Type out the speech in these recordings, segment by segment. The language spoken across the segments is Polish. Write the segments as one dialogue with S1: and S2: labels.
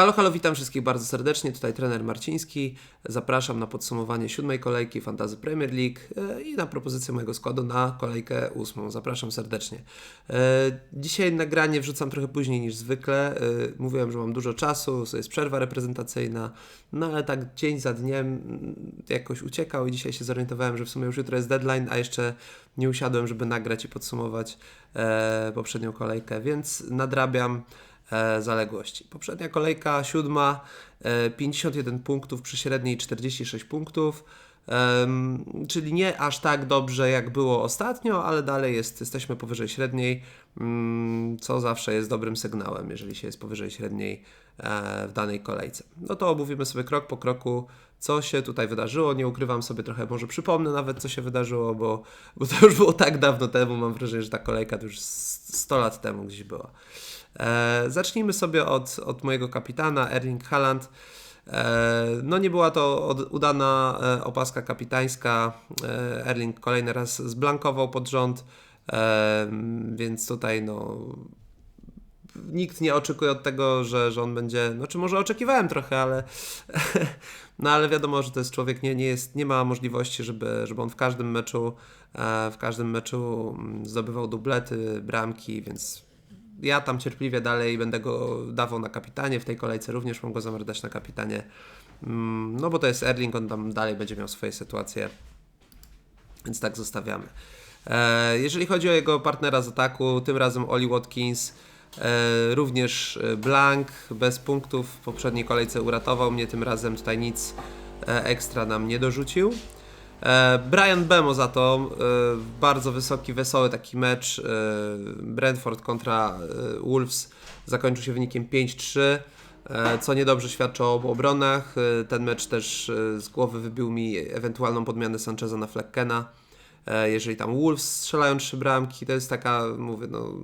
S1: Halo, halo, witam wszystkich bardzo serdecznie. Tutaj trener Marciński. Zapraszam na podsumowanie siódmej kolejki Fantazy Premier League e, i na propozycję mojego składu na kolejkę ósmą. Zapraszam serdecznie. E, dzisiaj nagranie wrzucam trochę później niż zwykle. E, mówiłem, że mam dużo czasu, jest przerwa reprezentacyjna, no ale tak dzień za dniem mm, jakoś uciekał i dzisiaj się zorientowałem, że w sumie już jutro jest deadline, a jeszcze nie usiadłem, żeby nagrać i podsumować poprzednią kolejkę, więc nadrabiam zaległości. Poprzednia kolejka, siódma, 51 e, punktów przy średniej 46 punktów. Czyli nie aż tak dobrze jak było ostatnio, ale dalej jest, jesteśmy powyżej średniej, um, co zawsze jest dobrym sygnałem, jeżeli się jest powyżej średniej e, w danej kolejce. No to omówimy sobie krok po kroku, co się tutaj wydarzyło. Nie ukrywam sobie trochę, może przypomnę nawet, co się wydarzyło, bo, bo to już było tak dawno temu. Mam wrażenie, że ta kolejka to już 100 lat temu gdzieś była. E, zacznijmy sobie od, od mojego kapitana, Erling Haaland. E, no nie była to udana e, opaska kapitańska. Erling kolejny raz zblankował pod rząd, więc tutaj no nikt nie oczekuje od tego, że, że on będzie, no czy może oczekiwałem trochę, ale no ale wiadomo, że to jest człowiek, nie, nie, jest, nie ma możliwości, żeby, żeby on w każdym meczu w każdym meczu mm, zdobywał dublety, bramki, więc ja tam cierpliwie dalej będę go dawał na kapitanie, w tej kolejce również mam go zamiar dać na kapitanie, mm, no bo to jest Erling, on tam dalej będzie miał swoje sytuacje, więc tak zostawiamy. E, jeżeli chodzi o jego partnera z ataku, tym razem Oli Watkins, e, również Blank, bez punktów w poprzedniej kolejce uratował mnie, tym razem tutaj nic e, ekstra nam nie dorzucił. E, Brian Bemo za to, e, bardzo wysoki, wesoły taki mecz. E, Brentford kontra Wolves zakończył się wynikiem 5-3, co niedobrze świadczy o obu obronach. Ten mecz też z głowy wybił mi ewentualną podmianę Sancheza na Fleckena. Jeżeli tam Wolves strzelają trzy bramki, to jest taka, mówię, no,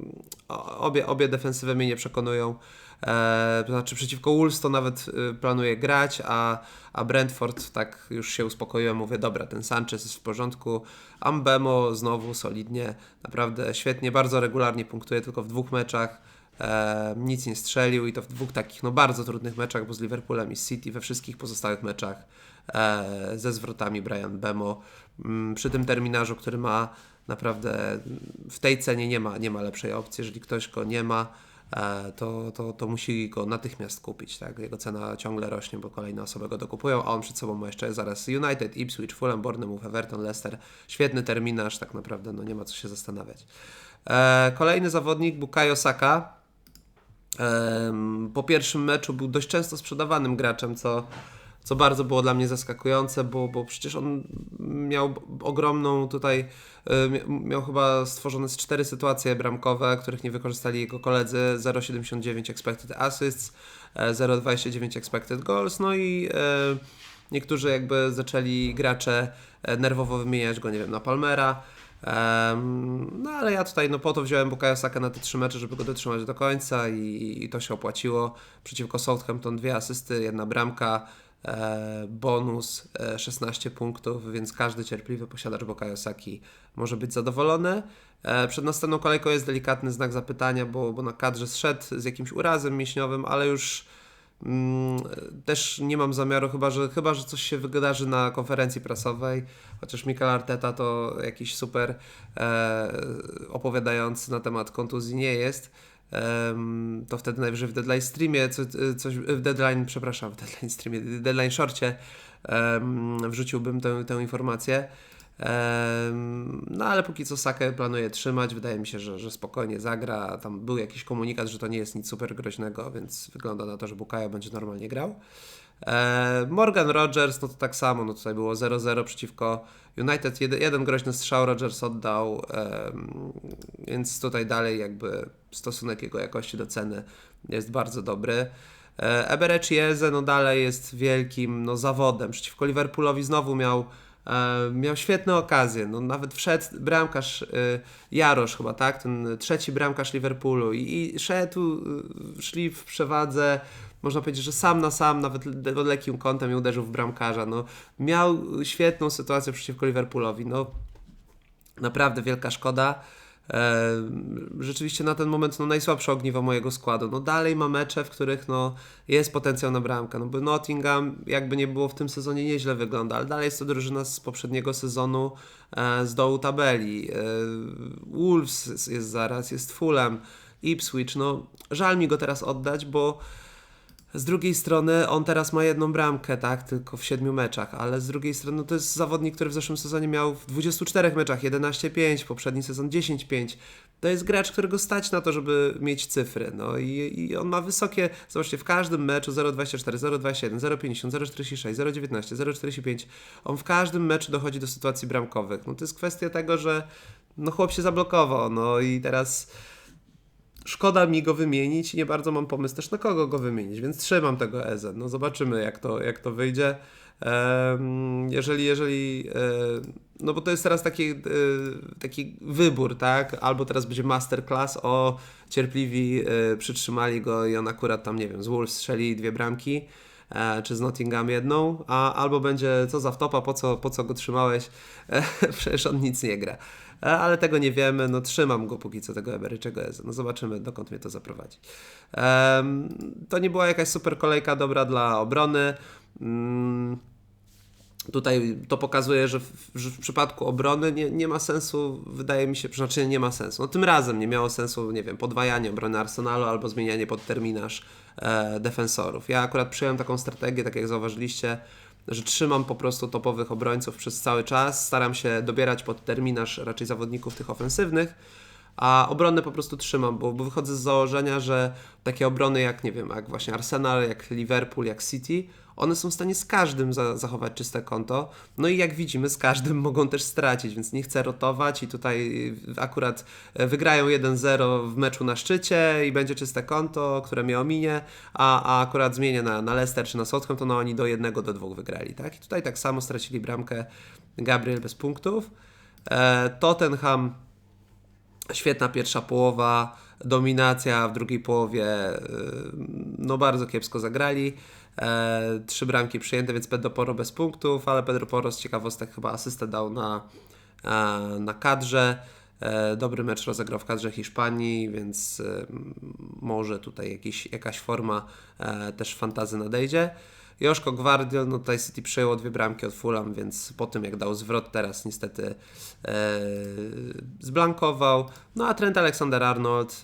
S1: obie, obie defensywy mnie nie przekonują. E, to znaczy przeciwko Wolves to nawet y, planuję grać, a, a Brentford tak już się uspokoiłem, mówię, dobra, ten Sanchez jest w porządku, Ambemo znowu solidnie, naprawdę świetnie, bardzo regularnie punktuje, tylko w dwóch meczach. E, nic nie strzelił i to w dwóch takich no bardzo trudnych meczach, bo z Liverpoolem i City we wszystkich pozostałych meczach e, ze zwrotami Brian Bemo przy tym terminarzu, który ma naprawdę w tej cenie nie ma, nie ma lepszej opcji, jeżeli ktoś go nie ma, E, to, to, to musi go natychmiast kupić. Tak? Jego cena ciągle rośnie, bo kolejne osoby go dokupują, a on przed sobą ma jeszcze zaraz United, Ipswich, Fulham, Bournemouth, Everton, Leicester. Świetny terminarz, tak naprawdę no nie ma co się zastanawiać. E, kolejny zawodnik, Bukayo Saka. Po pierwszym meczu był dość często sprzedawanym graczem, co co bardzo było dla mnie zaskakujące, bo, bo przecież on miał ogromną tutaj, y, miał chyba stworzone z cztery sytuacje bramkowe, których nie wykorzystali jego koledzy, 0,79 expected assists, 0,29 e, expected goals, no i e, niektórzy jakby zaczęli gracze e, nerwowo wymieniać go, nie wiem, na Palmera, no ale ja tutaj no po to wziąłem Bukayo Saka na te trzy mecze, żeby go dotrzymać do końca i, i to się opłaciło. Przeciwko Southampton dwie asysty, jedna bramka, bonus 16 e, punktów, więc każdy cierpliwy posiadacz Bukayo Saki może być zadowolony. E, przed następną kolejką jest delikatny znak zapytania, bo, bo na kadrze zszedł z jakimś urazem mięśniowym, ale już mm, też nie mam zamiaru, chyba że, chyba że coś się wydarzy na konferencji prasowej, chociaż Mikel Arteta to jakiś super e, opowiadający na temat kontuzji nie jest to wtedy najwyżej w deadline streamie, co, coś, w deadline, przepraszam, w deadline streamie, deadline shorcie wrzuciłbym tę, tę informację. No ale póki co Sakę planuję trzymać, wydaje mi się, że, że spokojnie zagra. Tam był jakiś komunikat, że to nie jest nic super groźnego, więc wygląda na to, że Bukayo będzie normalnie grał. E, Morgan Rogers, no to tak samo, no tutaj było 0-0 przeciwko United, jeden, jeden groźny strzał Rogers oddał, więc tutaj dalej jakby stosunek jego jakości do ceny jest bardzo dobry. E, Eberechi Jeze no dalej jest wielkim no, zawodem, przeciwko Liverpoolowi znowu miał e, miał świetne okazje, no nawet wszedł bramkarz Jarosz chyba, tak, ten trzeci bramkarz Liverpoolu. I, i szedł, szli w przewadze, można powiedzieć, że sam na sam, nawet pod lekkim kątem i uderzył w bramkarza. No, miał świetną sytuację przeciwko Liverpoolowi. No, naprawdę wielka szkoda. E, rzeczywiście na ten moment no, najsłabsze ogniwo mojego składu. No dalej ma mecze, w których no, jest potencjał na bramkę. No bo Nottingham jakby nie było w tym sezonie nieźle wygląda, ale dalej jest to drużyna z poprzedniego sezonu e, z dołu tabeli. E, Wolves jest zaraz, jest Fulham, Ipswich. No żal mi go teraz oddać, bo z drugiej strony on teraz ma jedną bramkę, tak, tylko w siedmiu meczach, ale z drugiej strony no to jest zawodnik, który w zeszłym sezonie miał w 24 meczach 11-5, poprzedni sezon 10-5. To jest gracz, którego stać na to, żeby mieć cyfry. No i, i on ma wysokie, zobaczcie, w każdym meczu 0,24, 0,27, 0,50, 0,46, 0,19, 0,45. On w każdym meczu dochodzi do sytuacji bramkowych. No to jest kwestia tego, że no chłop się zablokował, no i teraz szkoda mi go wymienić i nie bardzo mam pomysł też na kogo go wymienić, więc trzymam tego EZ. No zobaczymy jak to, jak to wyjdzie. Jeżeli, jeżeli, no bo to jest teraz taki, e, taki wybór, tak? Albo teraz będzie masterclass, o cierpliwi e, przytrzymali go i on akurat tam, nie wiem, z Wolves strzeli dwie bramki, e, czy z Nottingham jedną, a albo będzie co za wtopa, po co, po co go trzymałeś, przecież on nic nie gra. E, ale tego nie wiemy, no trzymam go póki co tego Eberyczego jest. No zobaczymy, dokąd mnie to zaprowadzi. To nie była jakaś super kolejka dobra dla obrony. Um, tutaj to pokazuje, że w, że w, przypadku obrony nie, nie ma sensu, wydaje mi się, znaczy nie ma sensu. No tym razem nie miało sensu, nie wiem, podwajanie obrony Arsenalu albo zmienianie pod terminarz e, defensorów. Ja akurat przyjąłem taką strategię, tak jak zauważyliście, że trzymam po prostu topowych obrońców przez cały czas, staram się dobierać pod terminarz raczej zawodników tych ofensywnych, a obronę po prostu trzymam, bo, bo wychodzę z założenia, że takie obrony jak, nie wiem, jak właśnie Arsenal, jak Liverpool, jak City, one są w stanie z każdym za zachować czyste konto. No i jak widzimy, z każdym mogą też stracić, więc nie chcę rotować i tutaj akurat wygrają 1-0 w meczu na szczycie i będzie czyste konto, które mnie ominie, a, a akurat zmienię na, na Leicester czy na Southampton, to oni do 1 do 2 wygrali, tak? I tutaj tak samo stracili bramkę Gabriel bez punktów. E, Tottenham świetna pierwsza połowa, dominacja w drugiej połowie, y, no bardzo kiepsko zagrali. E, trzy bramki przyjęte, więc Pedro Poro bez punktów, ale Pedro Poro z ciekawostek chyba asystę dał na, e, na kadrze. E, dobry mecz rozegrał w kadrze Hiszpanii, więc może tutaj jakiś, jakaś forma też fantazy nadejdzie. Joszko Gwardiol, no tutaj City przejęło dwie bramki od Fulham, więc po tym jak dał zwrot teraz niestety e, zblankował. No a Trent Alexander-Arnold,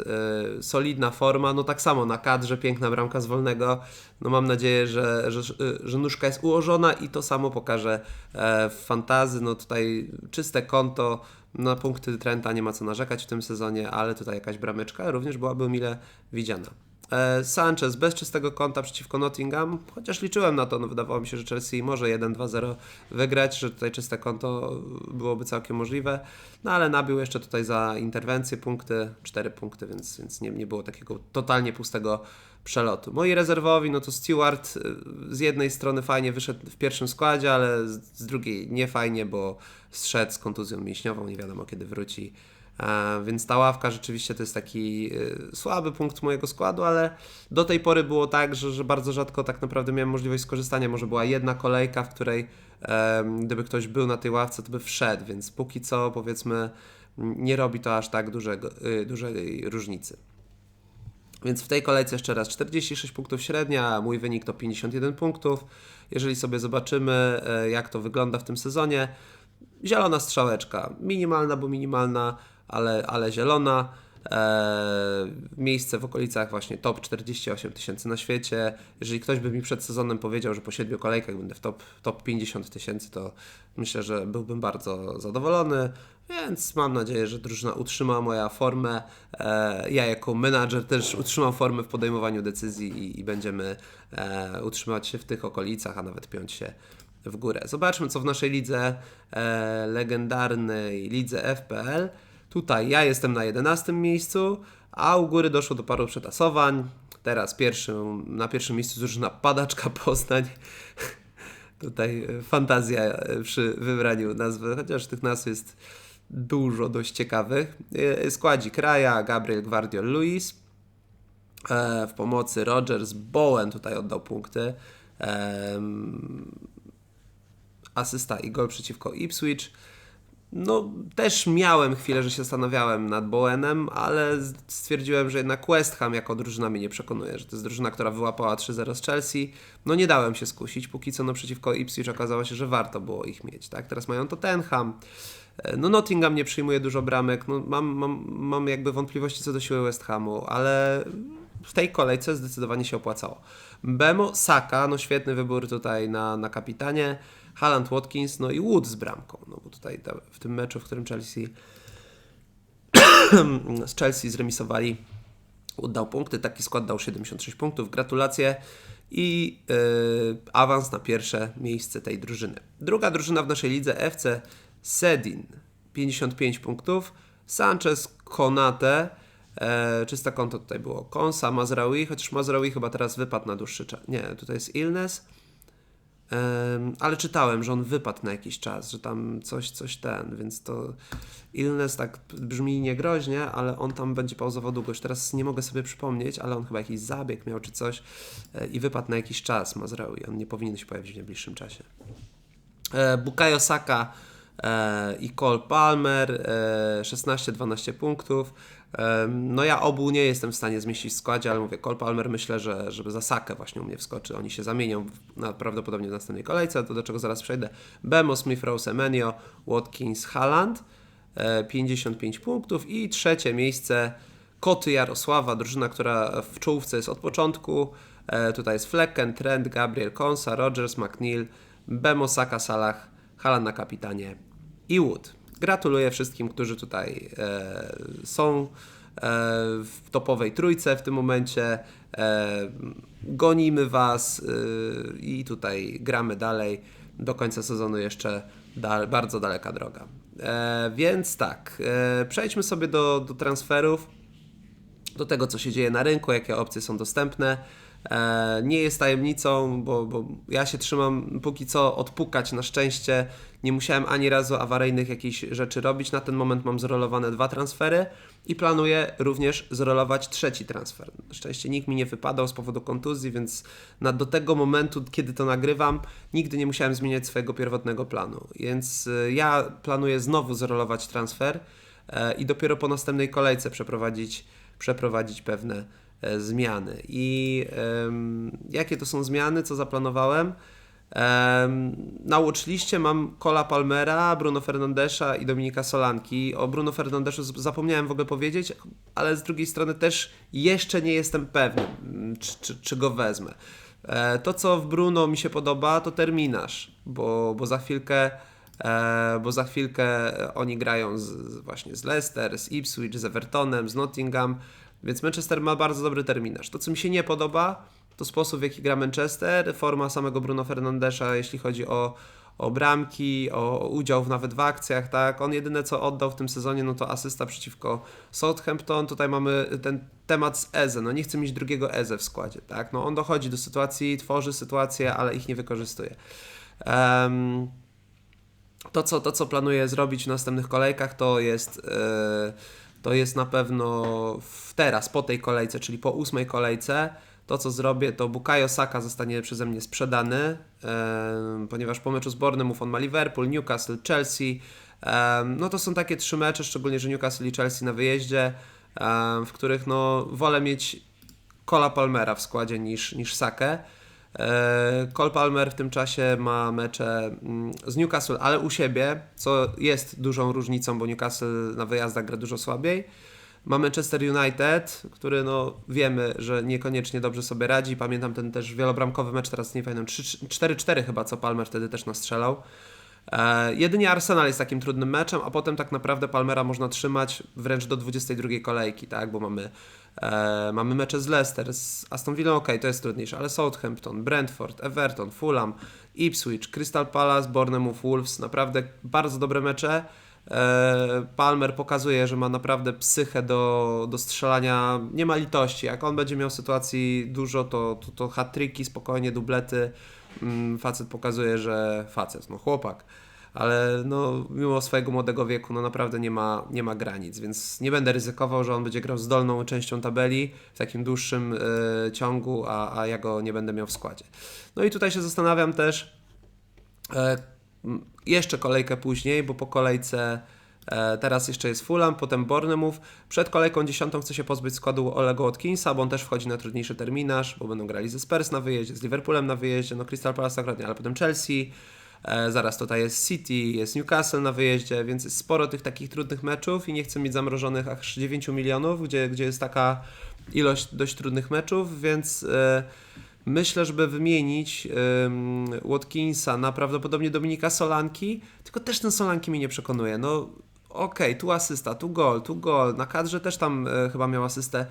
S1: e, solidna forma, no tak samo na kadrze, piękna bramka z wolnego. No mam nadzieję, że, że, że nóżka jest ułożona i to samo pokaże e, w fantazy. No tutaj czyste konto, na punkty Trenta nie ma co narzekać w tym sezonie, ale tutaj jakaś brameczka również byłaby mile widziana. E, Sanchez bez czystego konta przeciwko Nottingham, chociaż liczyłem na to, no wydawało mi się, że Chelsea może 1-2-0 wygrać, że tutaj czyste konto byłoby całkiem możliwe, no ale nabił jeszcze tutaj za interwencję punkty, 4 punkty, więc, więc nie, nie było takiego totalnie pustego przelotu. Moi rezerwowi, no to Stewart y, z jednej strony fajnie wyszedł w pierwszym składzie, ale z drugiej nie fajnie, bo zszedł z kontuzją mięśniową, nie wiadomo kiedy wróci. E, więc ta ławka rzeczywiście to jest taki y, słaby punkt mojego składu, ale do tej pory było tak, że, że bardzo rzadko tak naprawdę miałem możliwość skorzystania. Może była jedna kolejka, w której gdyby ktoś był na tej ławce, to by wszedł, więc póki co powiedzmy nie robi to aż tak dużego, y, dużej różnicy. Więc w tej kolejce jeszcze raz 46 punktów średnia, mój wynik to 51 punktów. Jeżeli sobie zobaczymy, e, jak to wygląda w tym sezonie, zielona strzałeczka, minimalna, bo minimalna, ale, ale zielona. Eee, miejsce w okolicach właśnie top 48 tysięcy na świecie. Jeżeli ktoś by mi przed sezonem powiedział, że po 7 kolejkach będę w top, top 50 tysięcy, to myślę, że byłbym bardzo zadowolony. Więc mam nadzieję, że drużyna utrzyma moją formę. Eee, ja jako menadżer też utrzymam formę w podejmowaniu decyzji i, i będziemy e, utrzymać się w tych okolicach, a nawet piąć się w górę. Zobaczmy, co w naszej lidze e, legendarnej lidze FPL. Tutaj ja jestem na 11 miejscu, a u góry doszło do paru przetasowań. Teraz pierwszym, na pierwszym miejscu drużyna Padaczka Poznań. Tutaj e, fantazja e, przy wybraniu nazwy, chociaż tych nazw jest dużo dość ciekawych. E, składzik Kraja, Gabriel Guardiol Luis. W pomocy Rogers, Bowen tutaj oddał punkty. Asysta i gol przeciwko Ipswich. No, też miałem chwilę, że się zastanawiałem nad Bowenem, ale stwierdziłem, że jednak West Ham jako drużyna mnie nie przekonuje, że to jest drużyna, która wyłapała 3-0 z Chelsea. No nie dałem się skusić, póki co no, przeciwko Ipswich okazało się, że warto było ich mieć. Tak? Teraz mają Tottenham. E, no Nottingham nie przyjmuje dużo bramek. No, mam, mam, mam jakby wątpliwości co do siły West Hamu, ale w tej kolejce zdecydowanie się opłacało. Bemo, Saka, no świetny wybór tutaj na, na kapitanie. Haaland, Watkins, no i Wood z bramką. No bo tutaj w tym meczu, w którym Chelsea z Chelsea zremisowali, Wood dał punkty, taki skład dał 76 punktów. Gratulacje i yy, awans na pierwsze miejsce tej drużyny. Druga drużyna w naszej lidze FC Sedin 55 punktów. Sanchez, Konate, e, czyste konto tutaj było. Konsa, Mazraoui, chociaż Mazraoui chyba teraz wypadł na dłuższy czas. Nie, tutaj jest Illness ale czytałem, że on wypadł na jakiś czas, że tam coś, coś ten, więc to illness tak brzmi niegroźnie, ale on tam będzie pauzował długo. Już teraz nie mogę sobie przypomnieć, ale on chyba jakiś zabieg miał czy coś e, i wypadł na jakiś czas Mazraoui. On nie powinien się pojawić w najbliższym czasie. E, Bukayo Saka i Cole Palmer 16-12 punktów. No ja obu nie jestem w stanie zmieścić w składzie, ale mówię, Cole Palmer myślę, że żeby za Sakę właśnie u mnie wskoczy. Oni się zamienią na, prawdopodobnie w następnej kolejce, to do czego zaraz przejdę. Bemo, Smith, Rose, Emenio, Watkins, Halland, 55 e, punktów i trzecie miejsce Koty Jarosława, drużyna, która w czołówce jest od początku. E, tutaj jest Flecken, Trent, Gabriel, Konsa, Rogers, McNeil, Bemo, Saka, Salah, Haaland na kapitanie i Wood. Gratuluję wszystkim, którzy tutaj e, są e, w topowej trójce w tym momencie. E, gonimy Was e, i tutaj gramy dalej. Do końca sezonu jeszcze da, bardzo daleka droga. E, więc tak, e, przejdźmy sobie do, do transferów, do tego, co się dzieje na rynku, jakie opcje są dostępne. E, nie jest tajemnicą, bo, bo ja się trzymam póki co odpukać. Na szczęście nie musiałem ani razu awaryjnych jakichś rzeczy robić. Na ten moment mam zrolowane dwa transfery i planuję również zrolować trzeci transfer. Na szczęście nikt mi nie wypadał z powodu kontuzji, więc na, do tego momentu, kiedy to nagrywam, nigdy nie musiałem zmieniać swojego pierwotnego planu. Więc e, ja planuję znowu zrolować transfer e, i dopiero po następnej kolejce przeprowadzić, przeprowadzić pewne zmiany. I jakie to są zmiany, co zaplanowałem? Na watchliście mam Cola Palmera, Bruno Fernandesza i Dominika Solanki. O Bruno Fernandeszu zapomniałem w ogóle powiedzieć, ale z drugiej strony też jeszcze nie jestem pewny, mm, czy, czy, czy go wezmę. E, to, co w Bruno mi się podoba, to terminarz, bo, bo za chwilkę e, bo za chwilkę oni grają z, właśnie z Leicester, z Ipswich, z Evertonem, z Nottingham. Więc Manchester ma bardzo dobry terminarz. To, co mi się nie podoba, to sposób, w jaki gra Manchester, forma samego Bruno Fernandesza, jeśli chodzi o, o bramki, o udział w, nawet w akcjach, tak? On jedyne co oddał w tym sezonie, no to asysta przeciwko Southampton. Tutaj mamy ten temat z Eze. No nie chcę mieć drugiego Eze w składzie, tak? No on dochodzi do sytuacji, tworzy sytuacje, ale ich nie wykorzystuje. Um, to, co, to, co planuję zrobić w następnych kolejkach, to jest... Yy, to jest na pewno teraz, po tej kolejce, czyli po ósmej kolejce, to co zrobię, to Bukayo Saka zostanie przeze mnie sprzedany, ponieważ po meczu z Bournemouth on ma Liverpool, Newcastle, Chelsea. no to są takie trzy mecze, szczególnie, że Newcastle i Chelsea na wyjeździe, w których no, wolę mieć Cola Palmera w składzie niż, niż Sakę. E, Cole Palmer w tym czasie ma mecze mm, z Newcastle, ale u siebie, co jest dużą różnicą, bo Newcastle na wyjazdach gra dużo słabiej. Ma Manchester United, który no wiemy, że niekoniecznie dobrze sobie radzi. Pamiętam ten też wielobramkowy mecz, teraz nie pamiętam, 4-4 chyba, co Palmer wtedy też nastrzelał. E, jedynie Arsenal jest takim trudnym meczem, a potem tak naprawdę Palmera można trzymać wręcz do 22 kolejki, tak? Bo mamy, e, mamy mecze z Leicester, z Aston Villa, ok, to jest trudniejsze, ale Southampton, Brentford, Everton, Fulham, Ipswich, Crystal Palace, Bournemouth, Wolves, naprawdę bardzo dobre mecze. E, Palmer pokazuje, że ma naprawdę psychę do, do strzelania, nie ma litości. Jak on będzie miał sytuacji dużo, to, to, to hat-tricki, spokojnie, dublety. Mm, facet pokazuje, że facet, no chłopak, ale no, mimo swojego młodego wieku, no naprawdę nie ma, nie ma granic, więc nie będę ryzykował, że on będzie grał z dolną częścią tabeli w takim dłuższym y, ciągu, a, a ja go nie będę miał w składzie. No i tutaj się zastanawiam też, y, jeszcze kolejkę później, bo po kolejce e, teraz jeszcze jest Fulham, potem Bournemouth. Przed kolejką dziesiątą chce się pozbyć składu Olego Watkinsa, bo on też wchodzi na trudniejszy terminarz, bo będą grali ze Spurs na wyjeździe, z Liverpoolem na wyjeździe, no Crystal Palace akurat ale potem Chelsea. E, zaraz tutaj jest City, jest Newcastle na wyjeździe, więc jest sporo tych takich trudnych meczów i nie chcę mieć zamrożonych aż 9 milionów, gdzie, gdzie jest taka ilość dość trudnych meczów, więc e, myślę, żeby wymienić Watkinsa na prawdopodobnie Dominika Solanki, tylko też ten Solanki mnie nie przekonuje. No okej, okay, tu asysta, tu gol, tu gol, na kadrze też tam e, chyba miał asystę.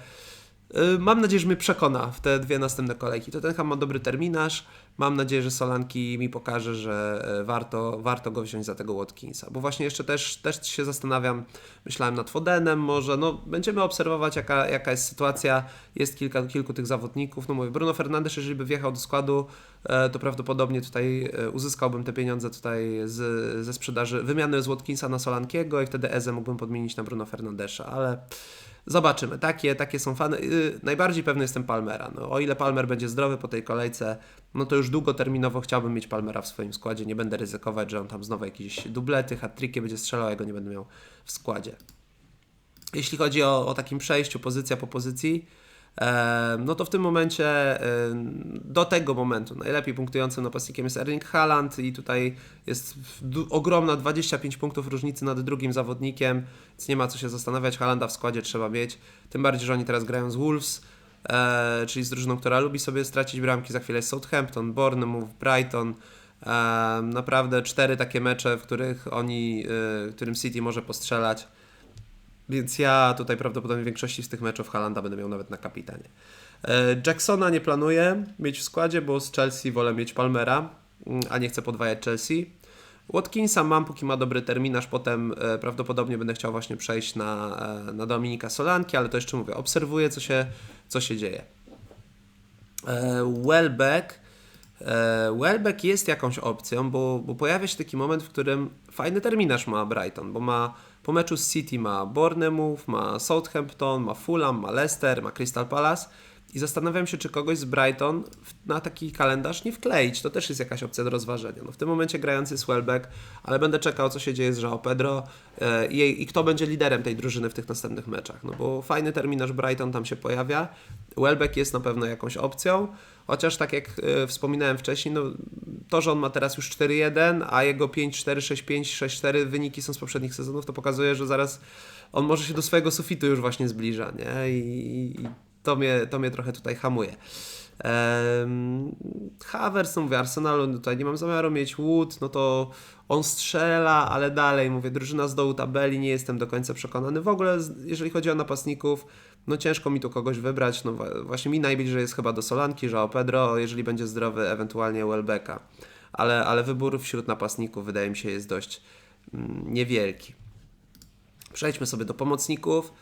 S1: Mam nadzieję, że mnie przekona w te dwie następne kolejki. To ten ma dobry terminarz. Mam nadzieję, że Solanki mi pokaże, że e, warto, warto go wziąć za tego Watkinsa. Bo właśnie jeszcze też, też się zastanawiam, myślałem nad Fodenem może, no będziemy obserwować jaka, jaka jest sytuacja. Jest kilka, kilku tych zawodników. No mówię, Bruno Fernandes, jeżeli by wjechał do składu, e, to prawdopodobnie tutaj e, uzyskałbym te pieniądze tutaj z, ze sprzedaży, wymiany z Watkinsa na Solankiego i wtedy Eze mógłbym podmienić na Bruno Fernandesza, ale Zobaczymy. Takie, takie są fany. Yy, najbardziej pewny jestem Palmera. No, o ile Palmer będzie zdrowy po tej kolejce, no to już długoterminowo chciałbym mieć Palmera w swoim składzie. Nie będę ryzykować, że on tam znowu jakieś dublety, hat będzie strzelał, ja go nie będę miał w składzie. Jeśli chodzi o, o takim przejściu pozycja po pozycji, no to w tym momencie, do tego momentu, najlepiej punktującym napastnikiem jest Erling Haaland i tutaj jest ogromna 25 punktów różnicy nad drugim zawodnikiem, więc nie ma co się zastanawiać, Haalanda w składzie trzeba mieć, tym bardziej, że oni teraz grają z Wolves, e, czyli z drużyną, która lubi sobie stracić bramki, za chwilę jest Southampton, Bournemouth, Brighton, naprawdę cztery takie mecze, w których oni, e, którym City może postrzelać, więc ja tutaj prawdopodobnie w większości z tych meczów Halanda będę miał nawet na kapitanie. E, Jacksona nie planuję mieć w składzie, bo z Chelsea wolę mieć Palmera, mm, a nie chcę podwajać Chelsea. Watkinsa mam, póki ma dobry terminarz, potem e, prawdopodobnie będę chciał właśnie przejść na, e, na Dominika Solanki, ale to jeszcze mówię, obserwuję co się, co się dzieje. Welbeck Welbeck jest jakąś opcją, bo, bo pojawia się taki moment, w którym fajny terminarz ma Brighton, bo ma po meczu z City ma Bournemouth, ma Southampton, ma Fulham, ma Leicester, ma Crystal Palace i zastanawiam się, czy kogoś z Brighton na taki kalendarz nie wkleić. To też jest jakaś opcja do rozważenia. No w tym momencie grający jest Welbeck, ale będę czekał, co się dzieje z João Pedro e, i, i kto będzie liderem tej drużyny w tych następnych meczach. No bo fajny terminarz Brighton tam się pojawia. Welbeck jest na pewno jakąś opcją. Chociaż tak jak e, wspominałem wcześniej, no, to, że on ma teraz już 4-1, a jego 5-4, 6-5, 6-4 wyniki są z poprzednich sezonów, to pokazuje, że zaraz on może się do swojego sufitu już właśnie zbliża, nie? I, i to, mnie, to mnie trochę tutaj hamuje. Um, Havertz, no mówię, Arsenalu no tutaj nie mam zamiaru mieć Wood, no to on strzela, ale dalej, mówię, drużyna z dołu tabeli, nie jestem do końca przekonany. W ogóle, jeżeli chodzi o napastników, no ciężko mi tu kogoś wybrać, no właśnie mi najbliżej jest chyba do Solanki, João Pedro, jeżeli będzie zdrowy, ewentualnie Welbecka. Ale, ale wybór wśród napastników wydaje mi się jest dość mm, niewielki. Przejdźmy sobie do pomocników.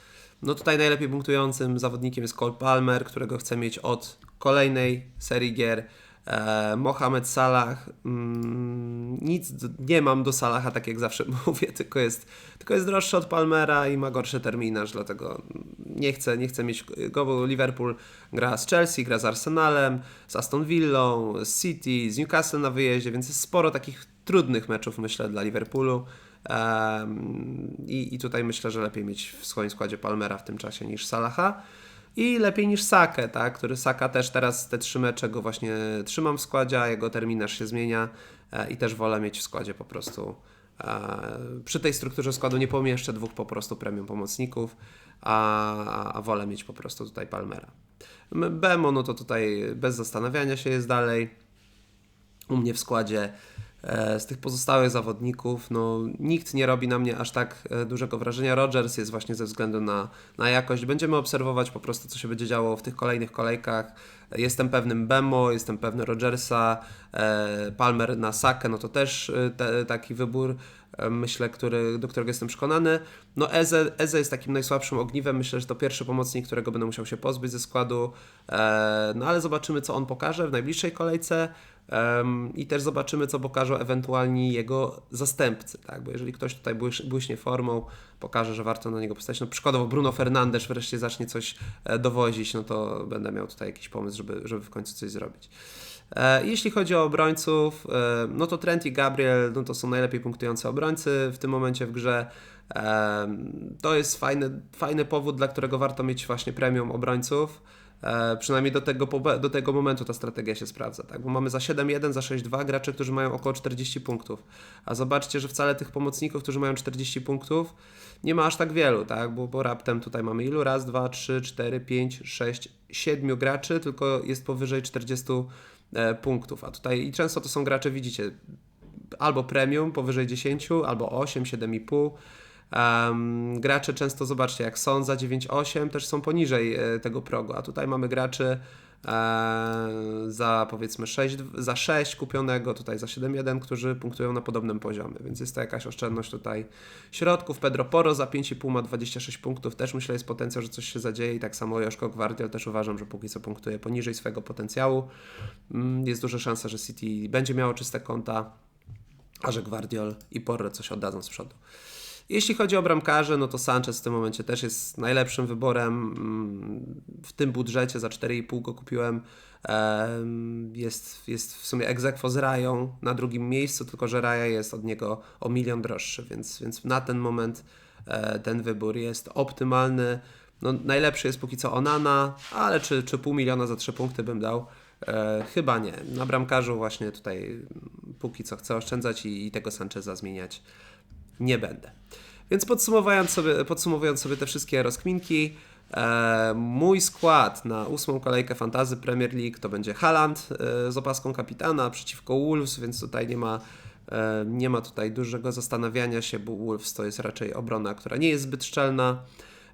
S1: No tutaj najlepiej punktującym zawodnikiem jest Cole Palmer, którego chcę mieć od kolejnej serii gier. E, Mohamed Salah, mm, nic nie mam do Salaha, tak jak zawsze mówię, tylko jest, tylko jest droższy od Palmera i ma gorszy terminarz, dlatego nie chcę, nie chcę mieć go, bo Liverpool gra z Chelsea, gra z Arsenalem, z Aston Villą, z City, z Newcastle na wyjeździe, więc jest sporo takich trudnych meczów, myślę, dla Liverpoolu. I, I tutaj myślę, że lepiej mieć w swoim składzie Palmera w tym czasie niż Salaha i lepiej niż Sakę, tak? który Saka też teraz te trzy mecze go właśnie trzymam w składzie, a jego terminarz się zmienia e, i też wolę mieć w składzie po prostu. E, przy tej strukturze składu nie pomieszczę dwóch po prostu premium pomocników, a, a wolę mieć po prostu tutaj Palmera. Bemo, no to tutaj bez zastanawiania się jest dalej. U mnie w składzie z tych pozostałych zawodników, no, nikt nie robi na mnie aż tak e, dużego wrażenia. Rogers jest właśnie ze względu na, na jakość. Będziemy obserwować po prostu, co się będzie działo w tych kolejnych kolejkach. Jestem pewnym Bemo, jestem pewny Rogersa, e, Palmer na Sakę, no to też te, taki wybór, myślę, który, do którego jestem przekonany. No Eze, Eze jest takim najsłabszym ogniwem, myślę, że to pierwszy pomocnik, którego będę musiał się pozbyć ze składu, no ale zobaczymy, co on pokaże w najbliższej kolejce. I też zobaczymy, co pokażą ewentualnie jego zastępcy, tak? Bo jeżeli ktoś tutaj błyśnie formą, pokaże, że warto na niego postawić, no przykładowo Bruno Fernandes wreszcie zacznie coś e, dowozić, no to będę miał tutaj jakiś pomysł, żeby, żeby w końcu coś zrobić. E, Jeśli chodzi o obrońców, e, no to Trent i Gabriel no to są najlepiej punktujące obrońcy w tym momencie w grze. To jest fajny, fajny powód, dla którego warto mieć właśnie premium obrońców. E, Przynajmniej do tego, do tego momentu ta strategia się sprawdza, tak? Bo mamy za 7-1, za 6-2 gracze, którzy mają około 40 punktów. A zobaczcie, że wcale tych pomocników, którzy mają 40 punktów, nie ma aż tak wielu, tak? Bo, bo raptem tutaj mamy ilu? Raz, dwa, trzy, cztery, pięć, sześć, siedmiu graczy, tylko jest powyżej 40 e, punktów. A tutaj i często to są gracze, widzicie, albo premium powyżej 10, albo 8, 7,5. Um, gracze często, zobaczcie, jak są za 9,8 też są poniżej e, tego progu, a tutaj mamy graczy e, za powiedzmy 6, za 6 kupionego, tutaj za 7,1, którzy punktują na podobnym poziomie, więc jest to jakaś oszczędność tutaj środków. Pedro Poro za 5,5 ma 26 punktów, też myślę jest potencjał, że coś się zadzieje i tak samo Joszko Gwardiol też uważam, że póki co punktuje poniżej swojego potencjału. Mm, Jest duża szansa, że City będzie miało czyste konta, a że Gwardiol i Porro coś oddadzą z przodu. Jeśli chodzi o bramkarze, no to Sanchez w tym momencie też jest najlepszym wyborem. Mm, W tym budżecie za 4,5 go kupiłem. Em, Jest, jest w sumie egzekwo z Rają na drugim miejscu, tylko że Raja jest od niego o milion droższy, więc, więc na ten moment e, ten wybór jest optymalny. No, najlepszy jest póki co Onana, ale czy, czy pół miliona za 3 punkty bym dał? E, chyba nie. Na bramkarzu właśnie tutaj mm, póki co chcę oszczędzać i, i tego Sancheza zmieniać nie będę. Więc podsumowując sobie, podsumowując sobie te wszystkie rozkminki, e, mój skład na ósmą kolejkę Fantazy Premier League to będzie Haaland e, z opaską kapitana przeciwko Wolves, więc tutaj nie ma, e, nie ma tutaj dużego zastanawiania się, bo Wolves to jest raczej obrona, która nie jest zbyt szczelna.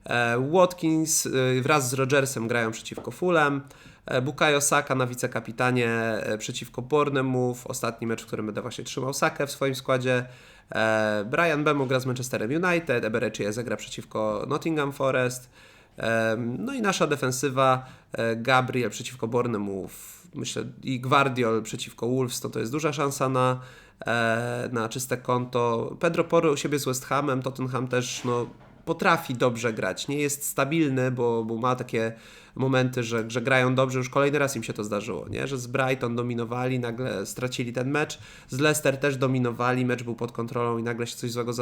S1: E, Watkins e, wraz z Rodgersem grają przeciwko Fulham. E, Bukayo Saka na wicekapitanie przeciwko Bournemouth. Ostatni mecz, w którym będę właśnie trzymał Sakę w swoim składzie. E, Brian Bemo gra z Manchesterem United. Eberechi Eze gra przeciwko Nottingham Forest. E, No i nasza defensywa e, Gabriel przeciwko Bournemouth. Myślę i Guardiol przeciwko Wolves to to jest duża szansa na, na czyste konto. Pedro Porro u siebie z West Hamem. Tottenham też no, potrafi dobrze grać. Nie jest stabilny, bo, bo ma takie momenty, że, że grają dobrze. Już kolejny raz im się to zdarzyło, nie? że z Brighton dominowali, nagle stracili ten mecz. Z Leicester też dominowali, mecz był pod kontrolą i nagle się coś złego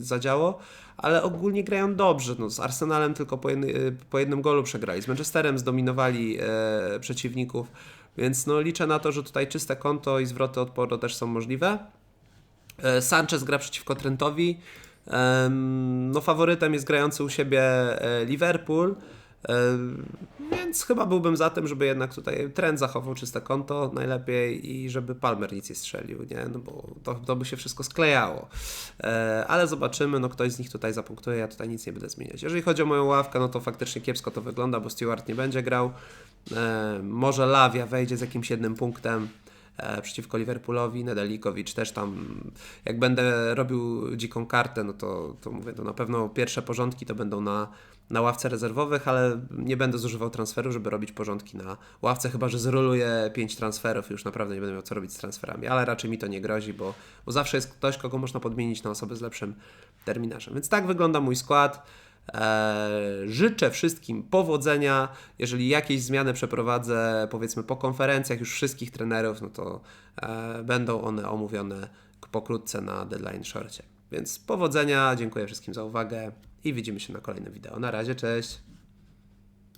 S1: zadziało, ale ogólnie grają dobrze. No, z Arsenalem tylko po, po jednym golu przegrali. Z Manchesterem zdominowali e, przeciwników, więc no, liczę na to, że tutaj czyste konto i zwroty od Porto też są możliwe. E, Sanchez gra przeciwko Trentowi. No, faworytem jest grający u siebie e, Liverpool. Więc chyba byłbym za tym, żeby jednak tutaj trend zachował czyste konto najlepiej i żeby Palmer nic nie strzelił, nie? No bo to, to by się wszystko sklejało. E, Ale zobaczymy, no ktoś z nich tutaj zapunktuje, ja tutaj nic nie będę zmieniać. Jeżeli chodzi o moją ławkę, no to faktycznie kiepsko to wygląda, bo Stewart nie będzie grał. E, Może Lawia wejdzie z jakimś jednym punktem przeciwko Liverpoolowi, Nedelikowicz też tam, jak będę robił dziką kartę, no to, to mówię, to na pewno pierwsze porządki to będą na, na ławce rezerwowych, ale nie będę zużywał transferu, żeby robić porządki na ławce, chyba że zroluję 5 transferów i już naprawdę nie będę miał co robić z transferami, ale raczej mi to nie grozi, bo, bo zawsze jest ktoś, kogo można podmienić na osobę z lepszym terminarzem. Więc tak wygląda mój skład. Eee, życzę wszystkim powodzenia. Jeżeli jakieś zmiany przeprowadzę, powiedzmy po konferencjach już wszystkich trenerów, no to e, będą one omówione pokrótce na deadline shorcie. Więc powodzenia, dziękuję wszystkim za uwagę i widzimy się na kolejnym wideo. Na razie, cześć!